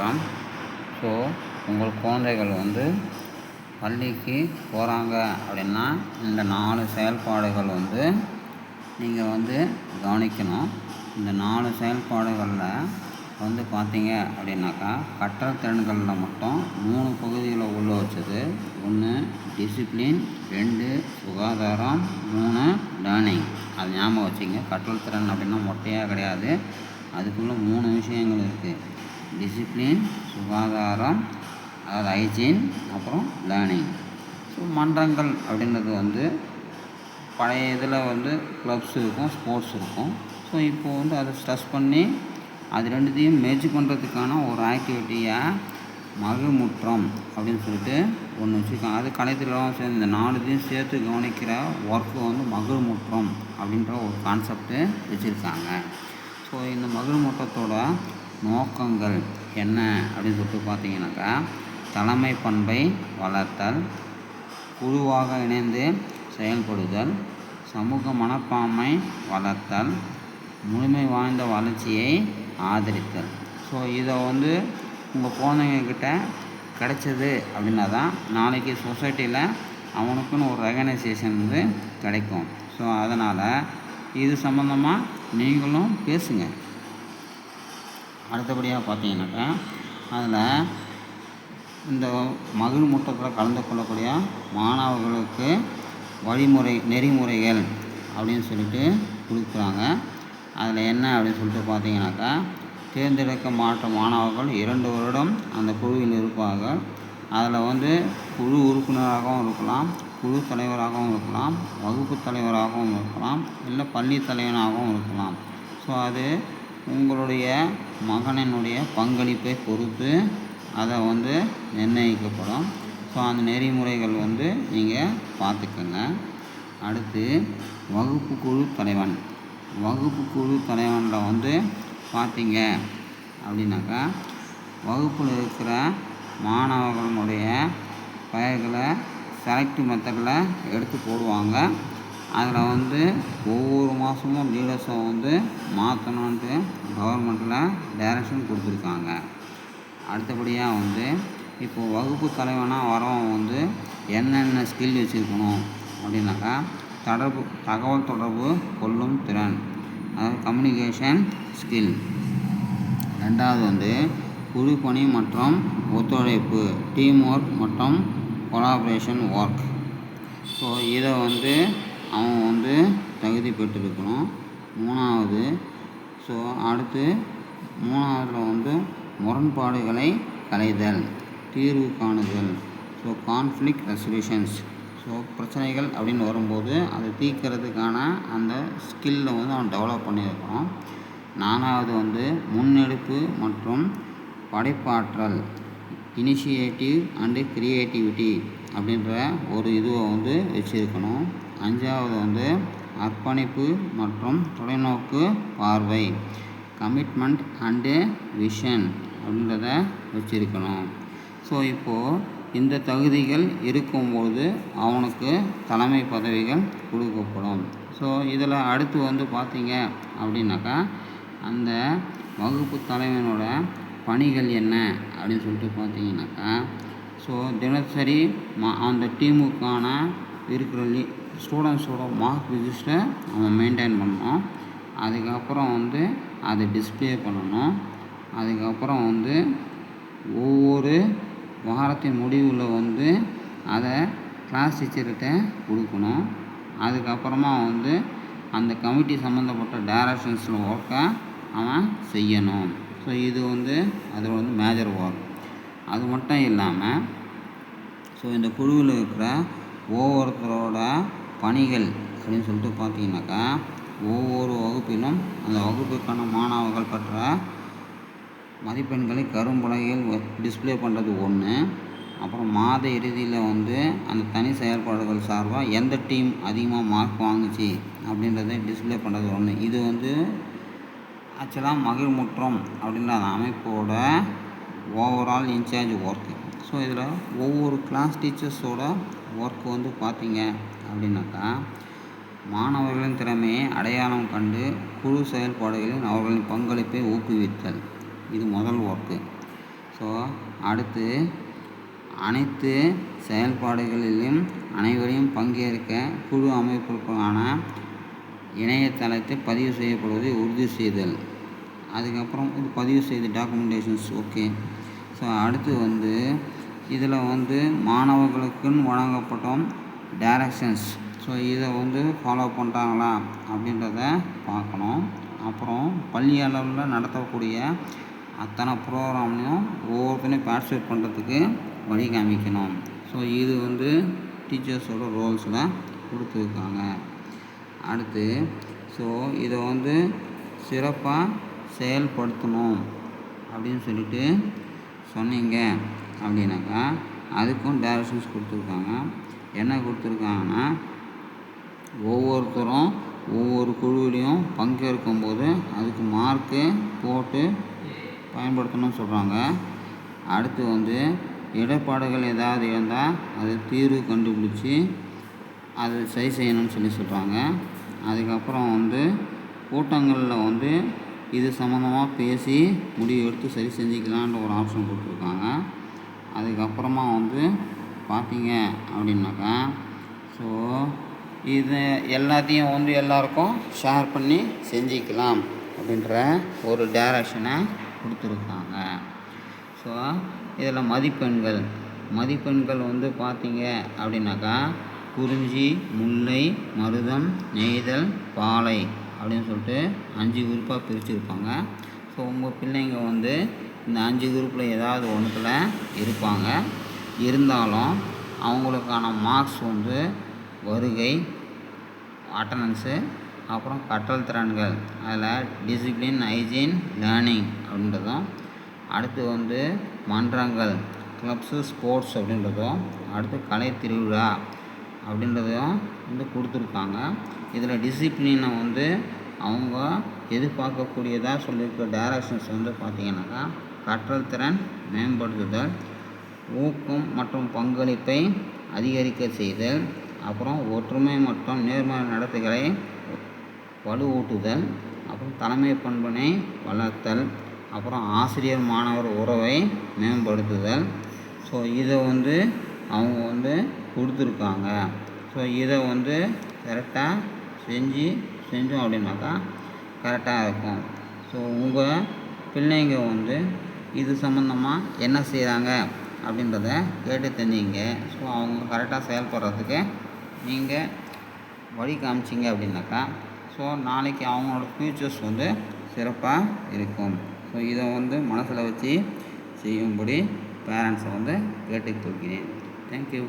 வணக்கம். ஸோ உங்கள் குழந்தைகள் வந்து பள்ளிக்கு போகிறாங்க அப்படின்னா இந்த நாலு செயல்பாடுகள் வந்து நீங்கள் வந்து கவனிக்கணும். இந்த நாலு செயல்பாடுகளில் வந்து பார்த்தீங்க அப்படின்னாக்கா கற்றல் திறன்களில் மட்டும் மூணு பகுதிகளை உள்ள வச்சது. ஒன்று டிசிப்ளின் ரெண்டு சுகாதாரம். மூணு லேர்னிங் அது ஞாபகம் வச்சுங்க கற்றல் திறன் அப்படின்னா மொட்டையாக கிடையாது. அதுக்குள்ளே மூணு விஷயங்கள் இருக்குது டிசிப்ளின் சுகாதாரம் அதாவது ஹைஜீன் அப்புறம் லேர்னிங் ஸோ மன்றங்கள் அப்படின்றது வந்து பழைய இதில் வந்து க்ளப்ஸ் இருக்கும் ஸ்போர்ட்ஸ் இருக்கும். ஸோ இப்போ வந்து அதை ஸ்ட்ரெஸ் பண்ணி அது ரெண்டுத்தையும் மெர்ஜ் பண்ணுறதுக்கான ஒரு ஆக்டிவிட்டியாக மகிழ்முற்றம் அப்படின்னு சொல்லிட்டு ஒன்று வச்சுருக்காங்க. அது கலைத்திலும் சேர்ந்து இந்த நாலுத்தையும் சேர்த்து கவனிக்கிற ஒர்க்கு வந்து மகிழ்முற்றம் அப்படின்ற ஒரு கான்செப்ட்டு வச்சுருக்காங்க. ஸோ இந்த மகிழ்முற்றத்தோட நோக்கங்கள் என்ன அப்படின்னு சொல்லிட்டு பார்த்தீங்கன்னாக்கா தலைமை பண்பை வளர்த்தல் குழுவாக இணைந்து செயல்படுதல் சமூக மனப்பான்மை வளர்த்தல் முழுமை வாய்ந்த வளர்ச்சியை ஆதரித்தல். ஸோ இதை வந்து உங்கள் குழந்தைங்கக்கிட்ட கிடைச்சது அப்படின்னா தான் நாளைக்கு சொசைட்டியில் அவனுக்குன்னு ஒரு ரெகனைசேஷன் வந்து கிடைக்கும். ஸோ அதனால் இது சம்மந்தமாக நீங்களும் பேசுங்கள் அடுத்தபடியாக பார்த்தீங்கன்னாக்கா அதில் இந்த மகிழ் முட்டத்தில் கலந்து கொள்ளக்கூடிய மாணவர்களுக்கு வழிமுறை நெறிமுறைகள் அப்படின்னு சொல்லிட்டு கொடுக்குறாங்க. அதில் என்ன அப்படின்னு சொல்லிட்டு பார்த்தீங்கன்னாக்கா தேர்ந்தெடுக்க மாற்ற மாணவர்கள் இரண்டு வருடம் அந்த குழுவில் இருப்பார்கள். அதில் வந்து குழு உறுப்பினராகவும் இருக்கலாம் குழு தலைவராகவும் இருக்கலாம் வகுப்பு தலைவராகவும் இருக்கலாம் இல்லை பள்ளி தலைவனாகவும் இருக்கலாம். ஸோ அது உங்களுடைய மகனினுடைய பங்களிப்பை பொறுத்து அதை வந்து நிர்ணயிக்கப்படும். ஸோ அந்த நெறிமுறைகள் வந்து நீங்கள் பார்த்துக்கோங்க. அடுத்து வகுப்பு குழு தலைவன். வகுப்பு குழு தலைவனில் வந்து பார்த்தீங்க அப்படின்னாக்கா வகுப்பில் இருக்கிற மாணவர்களுடைய பெயர்களை செலக்ட் மெத்தடில் எடுத்து போடுவாங்க. அதில் வந்து ஒவ்வொரு மாதமும் டீலர்ஸை வந்து மாற்றணுன்ட்டு கவர்மெண்ட்டில் டைரக்ஷன் கொடுத்துருக்காங்க. அடுத்தபடியாக வந்து இப்போது வகுப்பு தலைவனாக வரவன் வந்து என்னென்ன ஸ்கில் வச்சுருக்கணும் அப்படின்னாக்கா தொடர்பு தகவல் தொடர்பு கொள்ளும் திறன் அதாவது கம்யூனிகேஷன் ஸ்கில் ரெண்டாவது வந்து குழுப்பணி மற்றும் ஒத்துழைப்பு டீம் ஒர்க் மற்றும் கொலாபரேஷன் ஒர்க் ஸோ இதை வந்து அவன் வந்து தகுதி பெற்றிருக்கணும். மூணாவது ஸோ அடுத்து மூணாவதில் வந்து முரண்பாடுகளை களைதல் தீர்வு காணுதல் ஸோ கான்ஃப்ளிக் ரெசல்யூஷன்ஸ் ஸோ பிரச்சனைகள் அப்படின்னு வரும்போது அதை தீர்க்கிறதுக்கான அந்த ஸ்கில்லை வந்து அவன் டெவலப் பண்ணியிருக்கணும் நாலாவது வந்து முன்னெடுப்பு மற்றும் படைப்பாற்றல் இனிஷியேட்டிவ் அண்டு க்ரியேட்டிவிட்டி அப்படின்ற ஒரு இதுவை வந்து வச்சுருக்கணும். அஞ்சாவது வந்து அர்ப்பணிப்பு மற்றும் தொலைநோக்கு பார்வை. கமிட்மெண்ட் அண்டு விஷன் அப்படின்றத வச்சுருக்கணும். ஸோ இப்போது இந்த தகுதிகள் இருக்கும்போது அவனுக்கு தலைமை பதவிகள் கொடுக்கப்படும். ஸோ இதில் அடுத்து வந்து பார்த்தீங்க அப்படின்னாக்கா அந்த வகுப்பு தலைவனோட பணிகள் என்ன அப்படின்னு சொல்லிட்டு பார்த்தீங்கன்னாக்கா ஸோ தினசரி மா அந்த டீமுக்கான இருக்கிற லீ ஸ்டூடெண்ட்ஸோட மார்க் ரிஜிஸ்டரை அவன் மெயின்டைன் பண்ணணும். அதுக்கப்புறம் வந்து அதை டிஸ்பிளே பண்ணணும். அதுக்கப்புறம் வந்து ஒவ்வொரு வாரத்தின் முடிவில் வந்து அதை கிளாஸ் டீச்சர்கிட்ட கொடுக்கணும். அதுக்கப்புறமா வந்து அந்த கமிட்டி சம்மந்தப்பட்ட டைரக்ஷன்ஸில் ஒர்க்கை அவன் செய்யணும். ஸோ இது வந்து அதோட வந்து மேஜர் ஒர்க் அது மட்டும் இல்லாமல் ஸோ இந்த குழுவில் இருக்கிற ஒவ்வொருத்தரோட பணிகள் அப்படின்னு சொல்லிட்டு பார்த்தீங்கன்னாக்கா ஒவ்வொரு வகுப்பிலும் அந்த வகுப்புக்கான மாணவர்கள் பெற்ற மதிப்பெண்களை கரும்பலகையில் டிஸ்பிளே பண்ணுறது ஒன்று அப்புறம் மாத இறுதியில் வந்து அந்த தனி செயல்பாடுகள் சார்பாக எந்த டீம் அதிகமாக மார்க் வாங்குச்சு அப்படின்றத டிஸ்பிளே பண்ணுறது ஒன்று இது வந்து ஆக்சுவலாக மகிழ்முற்றம் அப்படின்ற அந்த அமைப்போட ஓவரால் இன்சார்ஜ் ஒர்க்கு ஸோ இதில் ஒவ்வொரு கிளாஸ் டீச்சர்ஸோட ஒர்க் வந்து பார்த்தீங்க அப்படின்னாக்கா மாணவர்களின் திறமையை அடையாளம் கண்டு குழு செயல்பாடுகளில் அவர்களின் பங்களிப்பை ஊக்குவித்தல். இது முதல் ஒர்க்கு ஸோ அடுத்து அனைத்து செயல்பாடுகளிலும் அனைவரையும் பங்கேற்க குழு அமைப்புக்கான இணையதளத்தை பதிவு செய்யப்படுவதை உறுதி செய்தல். அதுக்கப்புறம் இது பதிவு செய்த டாக்குமெண்டேஷன்ஸ் ஓகே ஸோ அடுத்து வந்து இதில் வந்து மாணவர்களுக்குன்னு வழங்கப்பட்டோம் டைரக்ஷன்ஸ் ஸோ இதை வந்து ஃபாலோ பண்ணுறாங்களா அப்படின்றத பார்க்கணும். அப்புறம் பள்ளி அளவில் நடத்தக்கூடிய அத்தனை ப்ரோக்ராம்லையும் ஒவ்வொருத்தனையும் பார்ட்டிசிபேட் பண்ணுறதுக்கு வழி காமிக்கணும். ஸோ இது வந்து டீச்சர்ஸோட ரோல்ஸில் கொடுத்துருக்காங்க. அடுத்து ஸோ இதை வந்து சிறப்பாக செயல்படுத்தணும் அப்படின்னு சொல்லிட்டு சொன்னீங்க அப்படின்னாக்கா அதுக்கும் டைரக்ஷன்ஸ் கொடுத்துருக்காங்க. என்ன கொடுத்துருக்காங்கன்னா ஒவ்வொருத்தரும் ஒவ்வொரு குழுவிலையும் பங்கேற்கும் போது அதுக்கு மார்க்கு போட்டு பயன்படுத்தணும்னு சொல்கிறாங்க அடுத்து வந்து இடர்பாடுகள் ஏதாவது இருந்தால் அது தீர்வு கண்டுபிடிச்சி அது சரி செய்யணும்னு சொல்லி சொல்கிறாங்க அதுக்கப்புறம் வந்து கூட்டங்களில் வந்து இது சம்மந்தமாக பேசி முடிவு எடுத்து சரி செஞ்சுக்கலான்ற ஒரு ஆப்ஷன் கொடுத்துருக்காங்க. அதுக்கப்புறமா வந்து பார்த்தீங்க அப்படின்னாக்கா ஸோ இது எல்லாத்தையும் வந்து எல்லாருக்கும் ஷேர் பண்ணி செஞ்சுக்கலாம் அப்படின்ற ஒரு டேரக்ஷனை கொடுத்துருக்காங்க. ஸோ இதில் மதிப்பெண்கள். மதிப்பெண்கள் வந்து பார்த்தீங்க அப்படின்னாக்கா குறிஞ்சி முல்லை மருதம் நெய்தல் பாலை. அப்படின்னு சொல்லிட்டு அஞ்சு குரூப்பாக பிரிச்சுருப்பாங்க. ஸோ உங்கள் பிள்ளைங்க வந்து இந்த அஞ்சு குரூப்பில் ஏதாவது ஒன்றுத்தில் இருப்பாங்க. இருந்தாலும் அவங்களுக்கான மார்க்ஸ் வந்து வருகை அட்டனன்ஸு அப்புறம் கற்றல் திறன்கள் அதில் டிசிப்ளின் ஹைஜீன் லேர்னிங் அப்படின்றதும் அடுத்து வந்து மன்றங்கள் கிளப்ஸு ஸ்போர்ட்ஸ் அப்படின்றதும் அடுத்து கலை திருவிழா அப்படின்றத வந்து கொடுத்துருக்காங்க. இதில் டிசிப்ளினை வந்து அவங்க எதிர்பார்க்கக்கூடியதாக சொல்லியிருக்க டைரக்ஷன்ஸ் வந்து பார்த்திங்கனாக்கா கற்றல் திறன் மேம்படுத்துதல் ஊக்கம் மற்றும் பங்களிப்பை அதிகரிக்க செய்தல் அப்புறம் ஒற்றுமை மற்றும் நேர்மறை நடத்தைகளை வலுவூட்டுதல் அப்புறம் தலைமை பண்பினை வளர்த்தல் அப்புறம் ஆசிரியர் மாணவர் உறவை மேம்படுத்துதல். ஸோ இதை வந்து அவங்க வந்து கொடுத்துருக்காங்க. ஸோ இதை வந்து கரெக்டாக செஞ்சு செஞ்சோம் அப்படின்னாக்கா கரெக்டாக இருக்கும். ஸோ உங்கள் பிள்ளைங்க வந்து இது சம்மந்தமாக என்ன செய்கிறாங்க அப்படின்றத கேட்டு தெரிஞ்சிங்க. ஸோ அவங்க கரெக்டாக செயல்படுறதுக்கு நீங்கள் வழி காமிச்சிங்க அப்படின்னாக்கா ஸோ நாளைக்கு அவங்களோட ஃப்யூச்சர்ஸ் வந்து சிறப்பாக இருக்கும். ஸோ இதை வந்து மனசில் வச்சு செய்யும்படி பேரண்ட்ஸை வந்து கேட்டுக்கொள்கிறேன். தேங்க்யூ